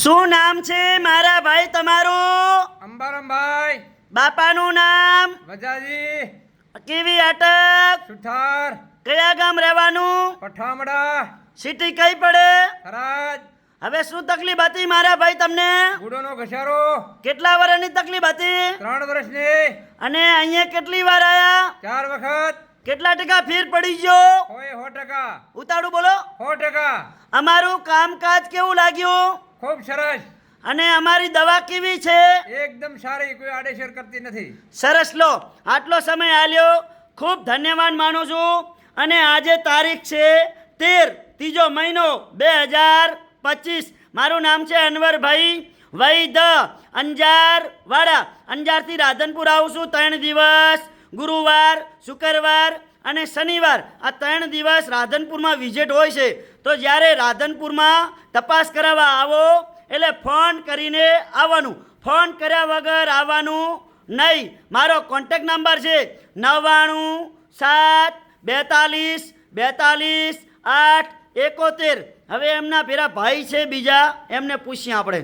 શું નામ છે મારા ભાઈ તમારું? અંબારામભાઈ. બાપાનું નામ? વજાજી. કેવી અટક સુથાર. કયા ગામ રહેવાનું? પઠામડા. સિટી કઈ પડે? થરાદ. હવે શું તકલીફ હતી મારા ભાઈ તમને? ગુડોનો ઘસારો. કેટલા વર્ષની તકલીફ હતી? ત્રણ વર્ષની. અને અહીંયા કેટલી વાર આયા? ચાર વખત. કેટલા ટકા ફેર પડી ગયો? હોય સો ટકા. ઉતાળું બોલો. સો ટકા. અમારું કામકાજ કેવું લાગ્યું? ખૂબ સરસ. અને અમારી દવા કેવી છે? એકદમ સારી કોઈ આડેસર કરતી નથી. સરસ લો આટલો સમય આલ્યો. ખૂબ ધન્યવાદ માનું છું. અને આજે તારીખ છે તેર ત્રીજો મહિનો બે હજાર પચીસ. મારું નામ છે અનવરભાઈ વૈદ અંજાર વાડા અંજારથી રાધનપુર આવું છું. ત્રણ દિવસ ગુરુવાર શુક્રવાર અને શનિવાર આ ત્રણ દિવસ રાધનપુરમાં વિઝિટ હોય છે. તો જ્યારે રાધનપુરમાં તપાસ કરાવવા આવો એટલે ફોન કરીને આવવાનું. ફોન કર્યા વગર આવવાનું નહીં. મારો કોન્ટેક નંબર છે નવ્વાણું સાત બેતાલીસ બેતાલીસ આઠ એકોતેર. હવે એમના પેલા ભાઈ છે બીજા એમને પૂછીએ આપણે.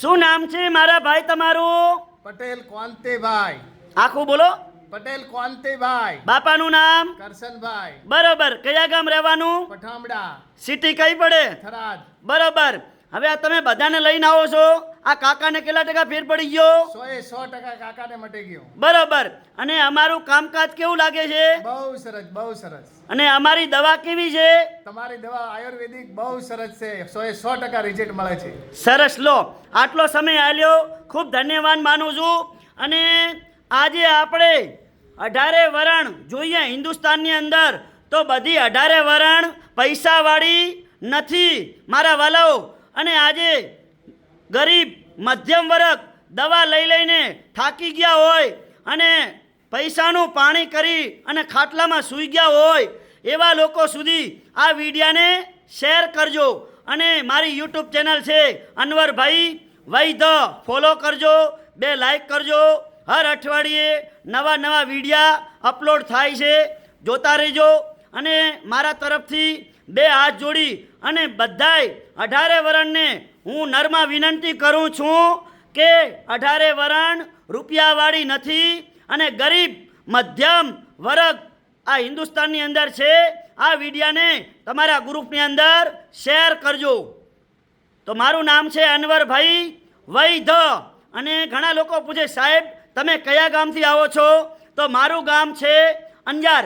શું નામ છે મારા ભાઈ તમારું? પટેલ કોંતીભાઈ આખું બોલો. પટેલ કોંતીભાઈ બાપાનું નામ? કરશનભાઈ. બરોબર. કયા ગામ રહેવાનું? પઠામડા. સિટી કઈ પડે? થરાદ. બરોબર. હવે આ તમે બધાને લઈને આવો છો. આ કાકાને કેટલા ટકા ફેર પડી ગયો? સો એ સો ટકા કાકાને મટી ગયો. બરોબર. અને અમારું કામકાજ કેવું લાગે છે? બહુ સરસ બહુ સરસ. અને અમારી દવા કેવી છે? તમારી દવા આયુર્વેદિક બહુ સરસ છે. સો એ સો ટકા રિઝલ્ટ મળે છે. સરસ. લો આટલો સમય આલ્યો. ખૂબ ધન્યવાદ માનું છું. અને આજે આપણે અઢારે વરણ જોઈએ હિન્દુસ્તાનની અંદર, તો બધી અઢારે વરણ પૈસાવાળી નથી મારા વાલાઓ. અને આજે ગરીબ મધ્યમ વર્ગ દવા લઈ લઈને થાકી ગયા હોય અને પૈસાનું પાણી કરી અને ખાટલામાં સૂઈ ગયા હોય, એવા લોકો સુધી આ વિડીયાને શેર કરજો. અને મારી યુટ્યુબ ચેનલ છે અનવરભાઈ. વૈધ ફોલો કરજો, બે લાઈક કરજો. હર અઠવાડિયે નવા નવા વિડીયા અપલોડ થાય છે. જોતા રહેજો અને મારા તરફથી બે હાથ જોડી અને બધાય અઢારે વરણને હું નરમાં વિનંતી કરું છું કે અઢારે વરણ રૂપિયાવાળી નથી અને ગરીબ મધ્યમ વર્ગ આ હિન્દુસ્તાનની અંદર છે. આ વિડીયાને તમારા ગ્રુપની અંદર શેર કરજો. તો મારું નામ છે અનવરભાઈ વૈધ અને ઘણા લોકો પૂછે સાહેબ તમે કયા ગામથી આવો છો? તો મારું ગામ છે અંજાર.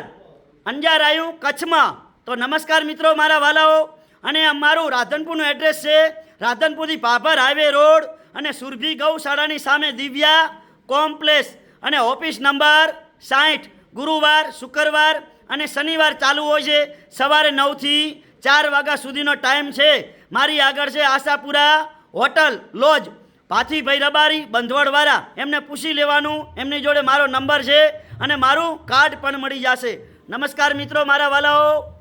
અંજાર આવ્યું કચ્છમાં. તો નમસ્કાર મિત્રો મારા વાલાઓ. અને મારું રાધનપુરનું એડ્રેસ છે રાધનપુરથી પાભર હાઈવે રોડ અને સુરભી ગૌશાળાની સામે દિવ્યા કોમ્પ્લેક્સ અને ઓફિસ નંબર સાઠ ગુરુવાર, શુક્રવાર અને શનિવાર ચાલુ હોય છે. સવારે નવથી ચાર વાગ્યા સુધીનો ટાઈમ છે. મારી આગળ છે આશાપુરા હોટલ લોજ. ભાથીભાઈ રબારી, બંધવડવાળા, એમને પૂછી લેવાનું, એમની જોડે મારો નંબર છે અને મારું કાર્ડ પણ મળી જશે. નમસ્કાર મિત્રો, મારા વાલાઓ.